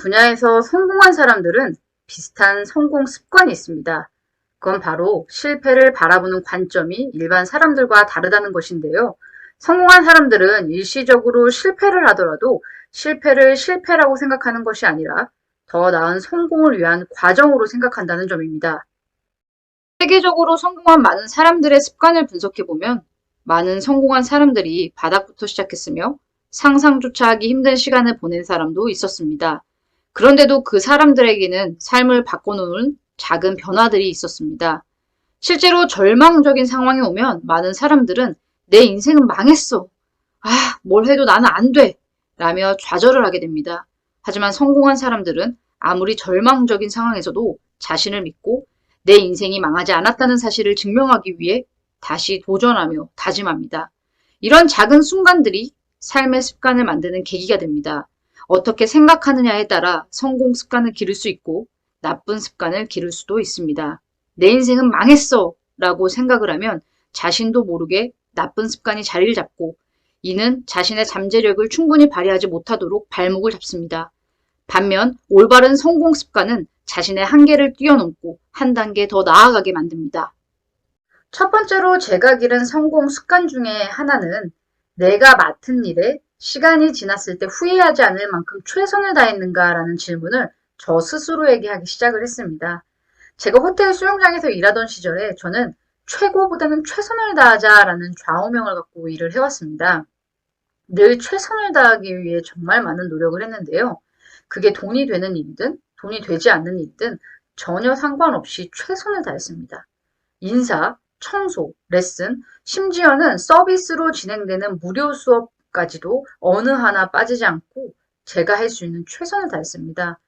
분야에서 성공한 사람들은 비슷한 성공 습관이 있습니다. 그건 바로 실패를 바라보는 관점이 일반 사람들과 다르다는 것인데요. 성공한 사람들은 일시적으로 실패를 하더라도 실패를 실패라고 생각하는 것이 아니라 더 나은 성공을 위한 과정으로 생각한다는 점입니다. 세계적으로 성공한 많은 사람들의 습관을 분석해보면 많은 성공한 사람들이 바닥부터 시작했으며 상상조차 하기 힘든 시간을 보낸 사람도 있었습니다. 그런데도 그 사람들에게는 삶을 바꿔놓은 작은 변화들이 있었습니다. 실제로 절망적인 상황이 오면 많은 사람들은 내 인생은 망했어. 아, 뭘 해도 나는 안 돼. 라며 좌절을 하게 됩니다. 하지만 성공한 사람들은 아무리 절망적인 상황에서도 자신을 믿고 내 인생이 망하지 않았다는 사실을 증명하기 위해 다시 도전하며 다짐합니다. 이런 작은 순간들이 삶의 습관을 만드는 계기가 됩니다. 어떻게 생각하느냐에 따라 성공 습관을 기를 수 있고 나쁜 습관을 기를 수도 있습니다. 내 인생은 망했어 라고 생각을 하면 자신도 모르게 나쁜 습관이 자리를 잡고 이는 자신의 잠재력을 충분히 발휘하지 못하도록 발목을 잡습니다. 반면 올바른 성공 습관은 자신의 한계를 뛰어넘고 한 단계 더 나아가게 만듭니다. 첫 번째로 제가 기른 성공 습관 중에 하나는 내가 맡은 일에 시간이 지났을 때 후회하지 않을 만큼 최선을 다했는가라는 질문을 저 스스로에게 하기 시작을 했습니다. 제가 호텔 수영장에서 일하던 시절에 저는 최고보다는 최선을 다하자라는 좌우명을 갖고 일을 해왔습니다. 늘 최선을 다하기 위해 정말 많은 노력을 했는데요. 그게 돈이 되는 일이든 돈이 되지 않는 일이든 전혀 상관없이 최선을 다했습니다. 인사, 청소, 레슨, 심지어는 서비스로 진행되는 무료 수업 까지도 어느 하나 빠지지 않고 제가 할 수 있는 최선을 다했습니다.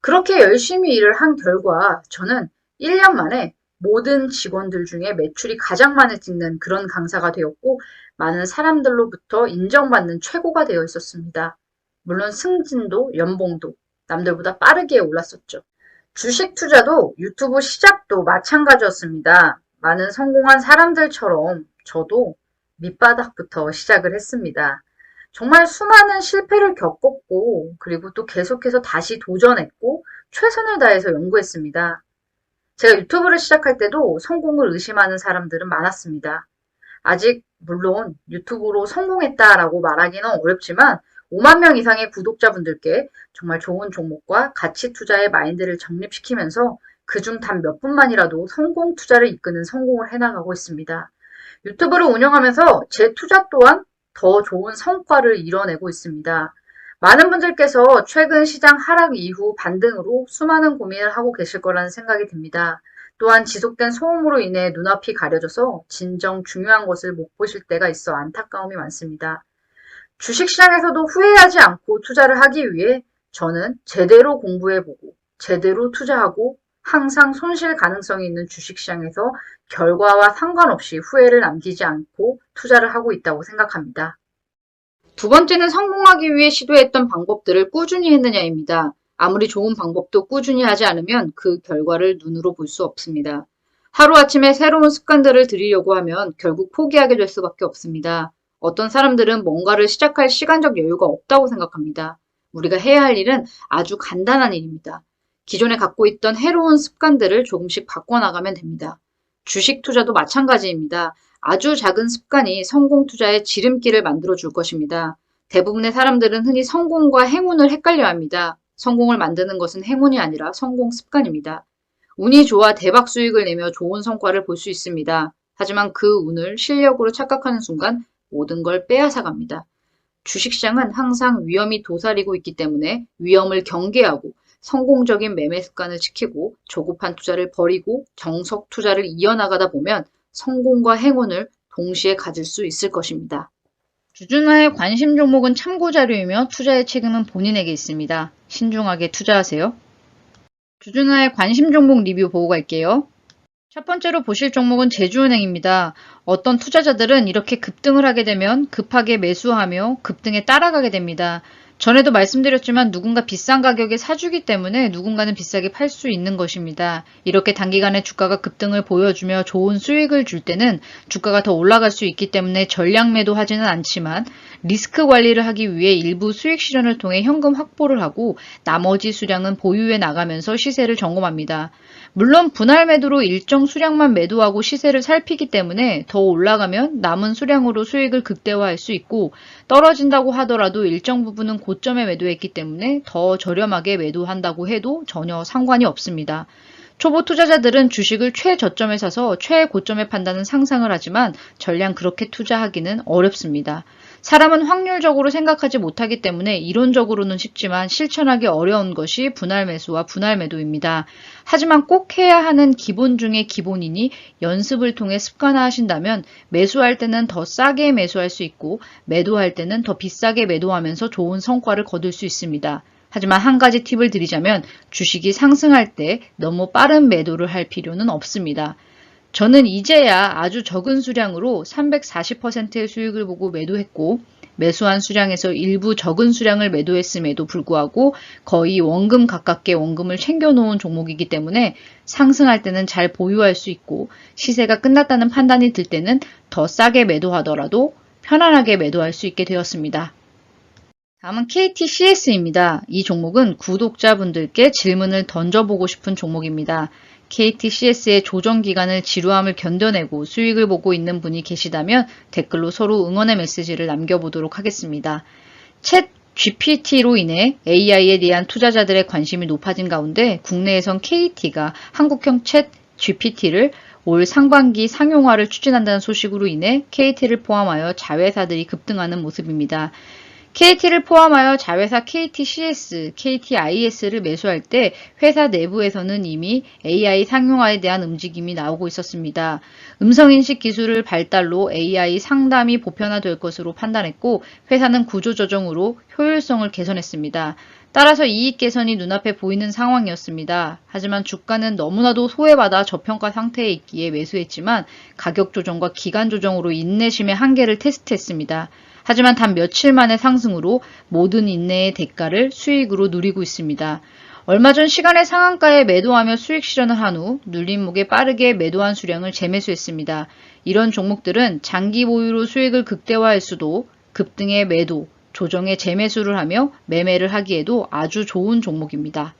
그렇게 열심히 일을 한 결과 저는 1년 만에 모든 직원들 중에 매출이 가장 많이 찍는 그런 강사가 되었고 많은 사람들로부터 인정받는 최고가 되어 있었습니다. 물론 승진도 연봉도 남들보다 빠르게 올랐었죠. 주식 투자도 유튜브 시작도 마찬가지였습니다. 많은 성공한 사람들처럼 저도 밑바닥부터 시작을 했습니다. 정말 수많은 실패를 겪었고, 그리고 또 계속해서 다시 도전했고, 최선을 다해서 연구했습니다. 제가 유튜브를 시작할 때도 성공을 의심하는 사람들은 많았습니다. 아직 물론 유튜브로 성공했다라고 말하기는 어렵지만 5만 명 이상의 구독자분들께 정말 좋은 종목과 가치 투자의 마인드를 정립시키면서 그중 단 몇 분만이라도 성공 투자를 이끄는 성공을 해나가고 있습니다. 유튜브를 운영하면서 제 투자 또한 더 좋은 성과를 이뤄내고 있습니다. 많은 분들께서 최근 시장 하락 이후 반등으로 수많은 고민을 하고 계실 거라는 생각이 듭니다. 또한 지속된 소음으로 인해 눈앞이 가려져서 진정 중요한 것을 못 보실 때가 있어 안타까움이 많습니다. 주식시장에서도 후회하지 않고 투자를 하기 위해 저는 제대로 공부해보고 제대로 투자하고 항상 손실 가능성이 있는 주식시장에서 결과와 상관없이 후회를 남기지 않고 투자를 하고 있다고 생각합니다. 두 번째는 성공하기 위해 시도했던 방법들을 꾸준히 했느냐입니다. 아무리 좋은 방법도 꾸준히 하지 않으면 그 결과를 눈으로 볼 수 없습니다. 하루아침에 새로운 습관들을 들이려고 하면 결국 포기하게 될 수밖에 없습니다. 어떤 사람들은 뭔가를 시작할 시간적 여유가 없다고 생각합니다. 우리가 해야 할 일은 아주 간단한 일입니다. 기존에 갖고 있던 해로운 습관들을 조금씩 바꿔나가면 됩니다. 주식 투자도 마찬가지입니다. 아주 작은 습관이 성공 투자의 지름길을 만들어 줄 것입니다. 대부분의 사람들은 흔히 성공과 행운을 헷갈려 합니다. 성공을 만드는 것은 행운이 아니라 성공 습관입니다. 운이 좋아 대박 수익을 내며 좋은 성과를 볼 수 있습니다. 하지만 그 운을 실력으로 착각하는 순간 모든 걸 빼앗아 갑니다. 주식시장은 항상 위험이 도사리고 있기 때문에 위험을 경계하고 성공적인 매매 습관을 지키고 조급한 투자를 버리고 정석 투자를 이어나가다 보면 성공과 행운을 동시에 가질 수 있을 것입니다. 주준화의 관심 종목은 참고 자료이며 투자의 책임은 본인에게 있습니다. 신중하게 투자하세요. 주준화의 관심 종목 리뷰 보고 갈게요. 첫 번째로 보실 종목은 제주은행입니다. 어떤 투자자들은 이렇게 급등을 하게 되면 급하게 매수하며 급등에 따라가게 됩니다. 전에도 말씀드렸지만 누군가 비싼 가격에 사주기 때문에 누군가는 비싸게 팔 수 있는 것입니다. 이렇게 단기간에 주가가 급등을 보여주며 좋은 수익을 줄 때는 주가가 더 올라갈 수 있기 때문에 전량 매도하지는 않지만 리스크 관리를 하기 위해 일부 수익 실현을 통해 현금 확보를 하고 나머지 수량은 보유해 나가면서 시세를 점검합니다. 물론 분할 매도로 일정 수량만 매도하고 시세를 살피기 때문에 더 올라가면 남은 수량으로 수익을 극대화할 수 있고 떨어진다고 하더라도 일정 부분은 고점에 매도했기 때문에 더 저렴하게 매도한다고 해도 전혀 상관이 없습니다. 초보 투자자들은 주식을 최저점에 사서 최고점에 판다는 상상을 하지만 전량 그렇게 투자하기는 어렵습니다. 사람은 확률적으로 생각하지 못하기 때문에 이론적으로는 쉽지만 실천하기 어려운 것이 분할 매수와 분할 매도입니다. 하지만 꼭 해야 하는 기본 중의 기본이니 연습을 통해 습관화 하신다면 매수할 때는 더 싸게 매수할 수 있고 매도할 때는 더 비싸게 매도하면서 좋은 성과를 거둘 수 있습니다. 하지만 한 가지 팁을 드리자면 주식이 상승할 때 너무 빠른 매도를 할 필요는 없습니다. 저는 이제야 아주 적은 수량으로 340%의 수익을 보고 매도했고 매수한 수량에서 일부 적은 수량을 매도했음에도 불구하고 거의 원금 가깝게 원금을 챙겨놓은 종목이기 때문에 상승할 때는 잘 보유할 수 있고 시세가 끝났다는 판단이 들 때는 더 싸게 매도하더라도 편안하게 매도할 수 있게 되었습니다. 다음은 KTCS입니다. 이 종목은 구독자분들께 질문을 던져보고 싶은 종목입니다. KTCS의 조정 기간을 지루함을 견뎌내고 수익을 보고 있는 분이 계시다면 댓글로 서로 응원의 메시지를 남겨보도록 하겠습니다. 챗 GPT로 인해 AI에 대한 투자자들의 관심이 높아진 가운데 국내에선 KT가 한국형 챗 GPT를 올 상반기 상용화를 추진한다는 소식으로 인해 KT를 포함하여 자회사들이 급등하는 모습입니다. KT를 포함하여 자회사 KTCS, KTIS를 매수할 때 회사 내부에서는 이미 AI 상용화에 대한 움직임이 나오고 있었습니다. 음성인식 기술을 발달로 AI 상담이 보편화될 것으로 판단했고 회사는 구조조정으로 효율성을 개선했습니다. 따라서 이익 개선이 눈앞에 보이는 상황이었습니다. 하지만 주가는 너무나도 소외받아 저평가 상태에 있기에 매수했지만 가격 조정과 기간 조정으로 인내심의 한계를 테스트했습니다. 하지만 단 며칠 만의 상승으로 모든 인내의 대가를 수익으로 누리고 있습니다. 얼마 전 시간의 상한가에 매도하며 수익 실현을 한 후 눌린 목에 빠르게 매도한 수량을 재매수했습니다. 이런 종목들은 장기 보유로 수익을 극대화할 수도 급등의 매도, 조정의 재매수를 하며 매매를 하기에도 아주 좋은 종목입니다.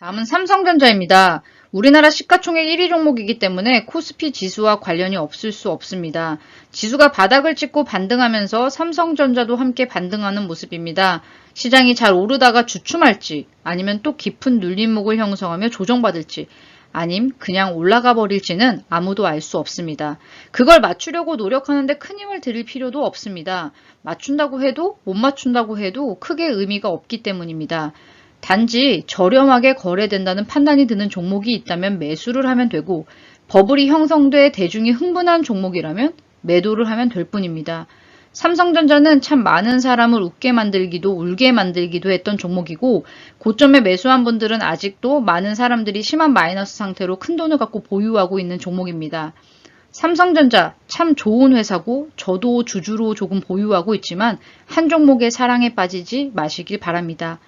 다음은 삼성전자입니다. 우리나라 시가총액 1위 종목이기 때문에 코스피 지수와 관련이 없을 수 없습니다. 지수가 바닥을 찍고 반등하면서 삼성전자도 함께 반등하는 모습입니다. 시장이 잘 오르다가 주춤할지 아니면 또 깊은 눌림목을 형성하며 조정받을지 아님 그냥 올라가 버릴지는 아무도 알 수 없습니다. 그걸 맞추려고 노력하는데 큰 힘을 들일 필요도 없습니다. 맞춘다고 해도 못 맞춘다고 해도 크게 의미가 없기 때문입니다. 단지 저렴하게 거래된다는 판단이 드는 종목이 있다면 매수를 하면 되고 버블이 형성돼 대중이 흥분한 종목이라면 매도를 하면 될 뿐입니다. 삼성전자는 참 많은 사람을 웃게 만들기도 울게 만들기도 했던 종목이고 고점에 매수한 분들은 아직도 많은 사람들이 심한 마이너스 상태로 큰 돈을 갖고 보유하고 있는 종목입니다. 삼성전자 참 좋은 회사고 저도 주주로 조금 보유하고 있지만 한 종목의 사랑에 빠지지 마시길 바랍니다.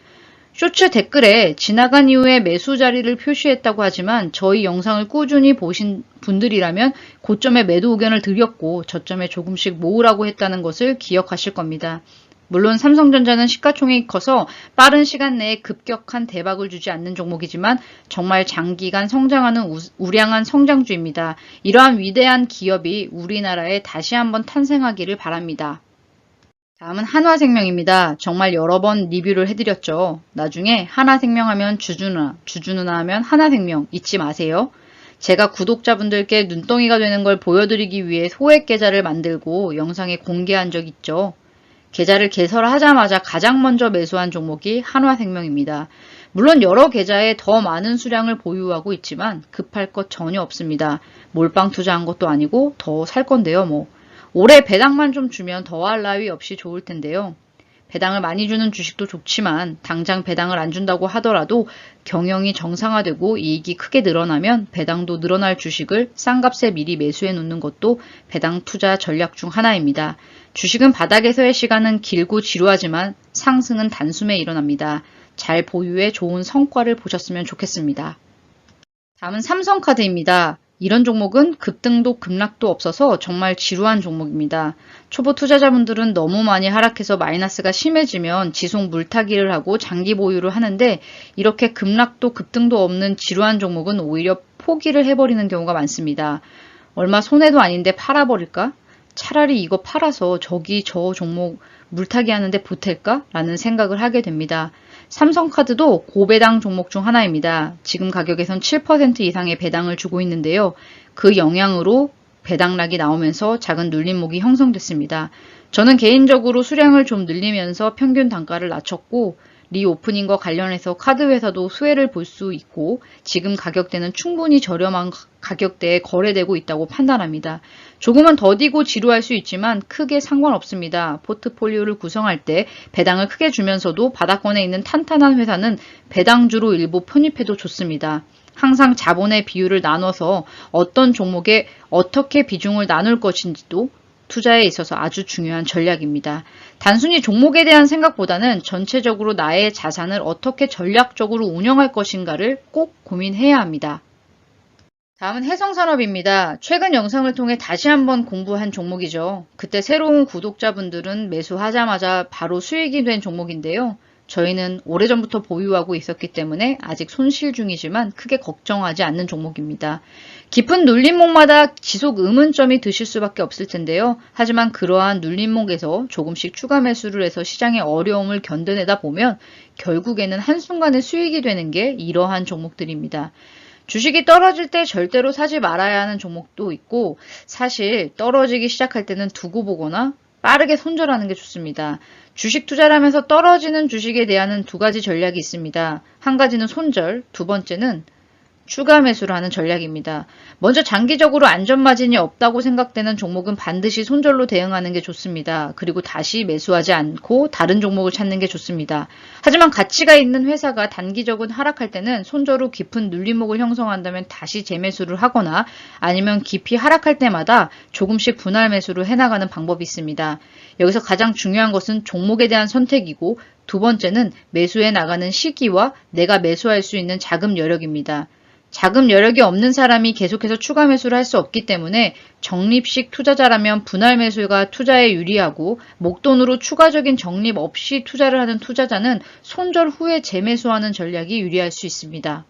쇼츠 댓글에 지나간 이후에 매수 자리를 표시했다고 하지만 저희 영상을 꾸준히 보신 분들이라면 고점에 매도 의견을 드렸고 저점에 조금씩 모으라고 했다는 것을 기억하실 겁니다. 물론 삼성전자는 시가총액이 커서 빠른 시간 내에 급격한 대박을 주지 않는 종목이지만 정말 장기간 성장하는 우량한 성장주입니다. 이러한 위대한 기업이 우리나라에 다시 한번 탄생하기를 바랍니다. 다음은 한화생명입니다. 정말 여러 번 리뷰를 해드렸죠. 나중에 하나생명 하면 주주누나, 주주누나 하면 하나생명 잊지 마세요. 제가 구독자분들께 눈덩이가 되는 걸 보여드리기 위해 소액 계좌를 만들고 영상에 공개한 적 있죠. 계좌를 개설하자마자 가장 먼저 매수한 종목이 한화생명입니다. 물론 여러 계좌에 더 많은 수량을 보유하고 있지만 급할 것 전혀 없습니다. 몰빵 투자한 것도 아니고 더 살 건데요, 뭐. 올해 배당만 좀 주면 더할 나위 없이 좋을 텐데요. 배당을 많이 주는 주식도 좋지만 당장 배당을 안 준다고 하더라도 경영이 정상화되고 이익이 크게 늘어나면 배당도 늘어날 주식을 싼 값에 미리 매수해 놓는 것도 배당 투자 전략 중 하나입니다. 주식은 바닥에서의 시간은 길고 지루하지만 상승은 단숨에 일어납니다. 잘 보유해 좋은 성과를 보셨으면 좋겠습니다. 다음은 삼성카드입니다. 이런 종목은 급등도 급락도 없어서 정말 지루한 종목입니다. 초보 투자자분들은 너무 많이 하락해서 마이너스가 심해지면 지속 물타기를 하고 장기 보유를 하는데 이렇게 급락도 급등도 없는 지루한 종목은 오히려 포기를 해버리는 경우가 많습니다. 얼마 손해도 아닌데 팔아버릴까? 차라리 이거 팔아서 저기 저 종목 물타기 하는데 보탤까? 라는 생각을 하게 됩니다. 삼성카드도 고배당 종목 중 하나입니다. 지금 가격에선 7% 이상의 배당을 주고 있는데요. 그 영향으로 배당락이 나오면서 작은 눌림목이 형성됐습니다. 저는 개인적으로 수량을 좀 늘리면서 평균 단가를 낮췄고 리오프닝과 관련해서 카드 회사도 수혜를 볼 수 있고 지금 가격대는 충분히 저렴한 가격대에 거래되고 있다고 판단합니다. 조금은 더디고 지루할 수 있지만 크게 상관없습니다. 포트폴리오를 구성할 때 배당을 크게 주면서도 바닥권에 있는 탄탄한 회사는 배당주로 일부 편입해도 좋습니다. 항상 자본의 비율을 나눠서 어떤 종목에 어떻게 비중을 나눌 것인지도 투자에 있어서 아주 중요한 전략입니다. 단순히 종목에 대한 생각보다는 전체적으로 나의 자산을 어떻게 전략적으로 운영할 것인가를 꼭 고민해야 합니다. 다음은 해성산업입니다. 최근 영상을 통해 다시 한번 공부한 종목이죠. 그때 새로운 구독자분들은 매수하자마자 바로 수익이 된 종목인데요. 저희는 오래전부터 보유하고 있었기 때문에 아직 손실 중이지만 크게 걱정하지 않는 종목입니다. 깊은 눌림목마다 지속 의문점이 드실 수밖에 없을 텐데요. 하지만 그러한 눌림목에서 조금씩 추가 매수를 해서 시장의 어려움을 견뎌내다 보면 결국에는 한순간에 수익이 되는 게 이러한 종목들입니다. 주식이 떨어질 때 절대로 사지 말아야 하는 종목도 있고 사실 떨어지기 시작할 때는 두고 보거나 빠르게 손절하는 게 좋습니다. 주식 투자를 하면서 떨어지는 주식에 대한 두 가지 전략이 있습니다. 한 가지는 손절, 두 번째는 추가 매수를 하는 전략입니다. 먼저 장기적으로 안전마진이 없다고 생각되는 종목은 반드시 손절로 대응하는 게 좋습니다. 그리고 다시 매수하지 않고 다른 종목을 찾는 게 좋습니다. 하지만 가치가 있는 회사가 단기적으로 하락할 때는 손절 후 깊은 눌림목을 형성한다면 다시 재매수를 하거나 아니면 깊이 하락할 때마다 조금씩 분할 매수를 해나가는 방법이 있습니다. 여기서 가장 중요한 것은 종목에 대한 선택이고 두 번째는 매수해 나가는 시기와 내가 매수할 수 있는 자금 여력입니다. 자금 여력이 없는 사람이 계속해서 추가 매수를 할 수 없기 때문에 적립식 투자자라면 분할 매수가 투자에 유리하고 목돈으로 추가적인 적립 없이 투자를 하는 투자자는 손절 후에 재매수하는 전략이 유리할 수 있습니다.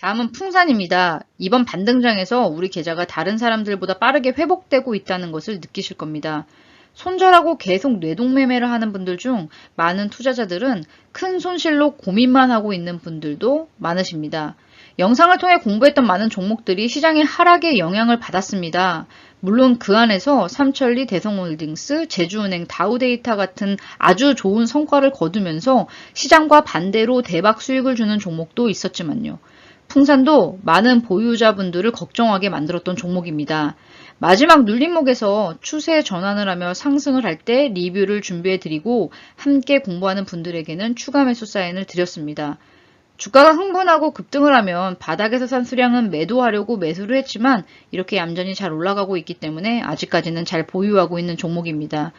다음은 풍산입니다. 이번 반등장에서 우리 계좌가 다른 사람들보다 빠르게 회복되고 있다는 것을 느끼실 겁니다. 손절하고 계속 뇌동매매를 하는 분들 중 많은 투자자들은 큰 손실로 고민만 하고 있는 분들도 많으십니다. 영상을 통해 공부했던 많은 종목들이 시장의 하락에 영향을 받았습니다. 물론 그 안에서 삼천리, 대성홀딩스, 제주은행, 다우데이터 같은 아주 좋은 성과를 거두면서 시장과 반대로 대박 수익을 주는 종목도 있었지만요. 풍산도 많은 보유자분들을 걱정하게 만들었던 종목입니다. 마지막 눌림목에서 추세 전환을 하며 상승을 할 때 리뷰를 준비해 드리고 함께 공부하는 분들에게는 추가 매수 사인을 드렸습니다. 주가가 흥분하고 급등을 하면 바닥에서 산 수량은 매도하려고 매수를 했지만 이렇게 얌전히 잘 올라가고 있기 때문에 아직까지는 잘 보유하고 있는 종목입니다.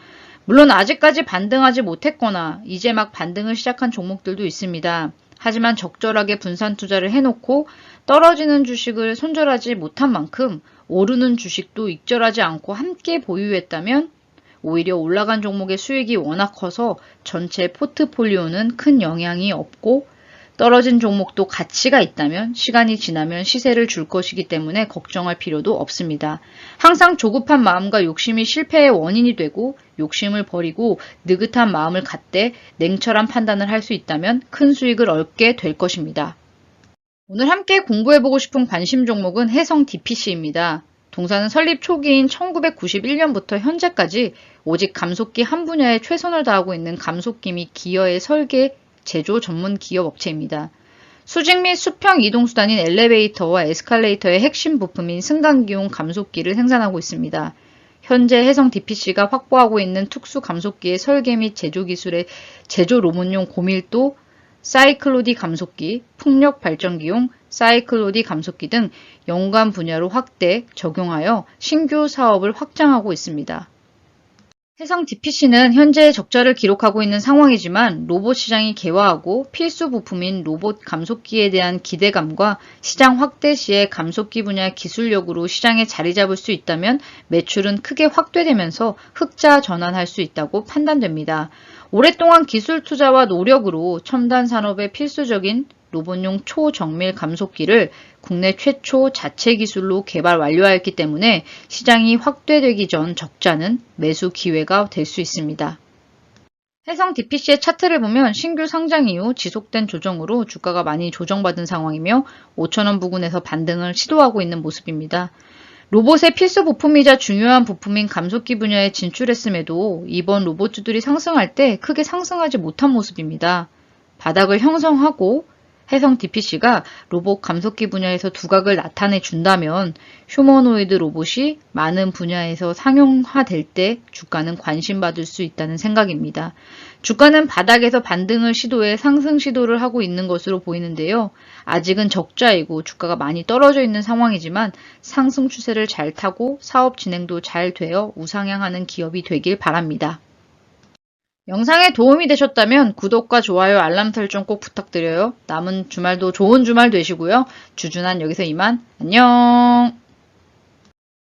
물론 아직까지 반등하지 못했거나 이제 막 반등을 시작한 종목들도 있습니다. 하지만 적절하게 분산 투자를 해놓고 떨어지는 주식을 손절하지 못한 만큼 오르는 주식도 익절하지 않고 함께 보유했다면 오히려 올라간 종목의 수익이 워낙 커서 전체 포트폴리오는 큰 영향이 없고 떨어진 종목도 가치가 있다면 시간이 지나면 시세를 줄 것이기 때문에 걱정할 필요도 없습니다. 항상 조급한 마음과 욕심이 실패의 원인이 되고 욕심을 버리고 느긋한 마음을 갖되 냉철한 판단을 할 수 있다면 큰 수익을 얻게 될 것입니다. 오늘 함께 공부해보고 싶은 관심 종목은 해성 DPC입니다. 동사는 설립 초기인 1991년부터 현재까지 오직 감속기 한 분야에 최선을 다하고 있는 감속기 및 기어의 설계, 제조 전문 기업 업체입니다. 수직 및 수평 이동 수단인 엘리베이터와 에스컬레이터의 핵심 부품인 승강기용 감속기를 생산하고 있습니다. 현재 해성 DPC가 확보하고 있는 특수 감속기의 설계 및 제조 기술의 제조 로봇용 고밀도 사이클로디 감속기, 풍력 발전기용 사이클로디 감속기 등 연관 분야로 확대 적용하여 신규 사업을 확장하고 있습니다. 해상 DPC는 현재 적자를 기록하고 있는 상황이지만 로봇 시장이 개화하고 필수 부품인 로봇 감속기에 대한 기대감과 시장 확대 시에 감속기 분야 기술력으로 시장에 자리 잡을 수 있다면 매출은 크게 확대되면서 흑자 전환할 수 있다고 판단됩니다. 오랫동안 기술 투자와 노력으로 첨단 산업의 필수적인 로봇용 초정밀 감속기를 국내 최초 자체 기술로 개발 완료하였기 때문에 시장이 확대되기 전 적자는 매수 기회가 될 수 있습니다. 해성 DPC의 차트를 보면 신규 상장 이후 지속된 조정으로 주가가 많이 조정받은 상황이며 5천원 부근에서 반등을 시도하고 있는 모습입니다. 로봇의 필수 부품이자 중요한 부품인 감속기 분야에 진출했음에도 이번 로봇주들이 상승할 때 크게 상승하지 못한 모습입니다. 바닥을 형성하고 해성 DPC가 로봇 감속기 분야에서 두각을 나타내 준다면 휴머노이드 로봇이 많은 분야에서 상용화될 때 주가는 관심받을 수 있다는 생각입니다. 주가는 바닥에서 반등을 시도해 상승 시도를 하고 있는 것으로 보이는데요. 아직은 적자이고 주가가 많이 떨어져 있는 상황이지만 상승 추세를 잘 타고 사업 진행도 잘 되어 우상향하는 기업이 되길 바랍니다. 영상에 도움이 되셨다면 구독과 좋아요, 알람 설정 꼭 부탁드려요. 남은 주말도 좋은 주말 되시고요. 주준한 여기서 이만 안녕!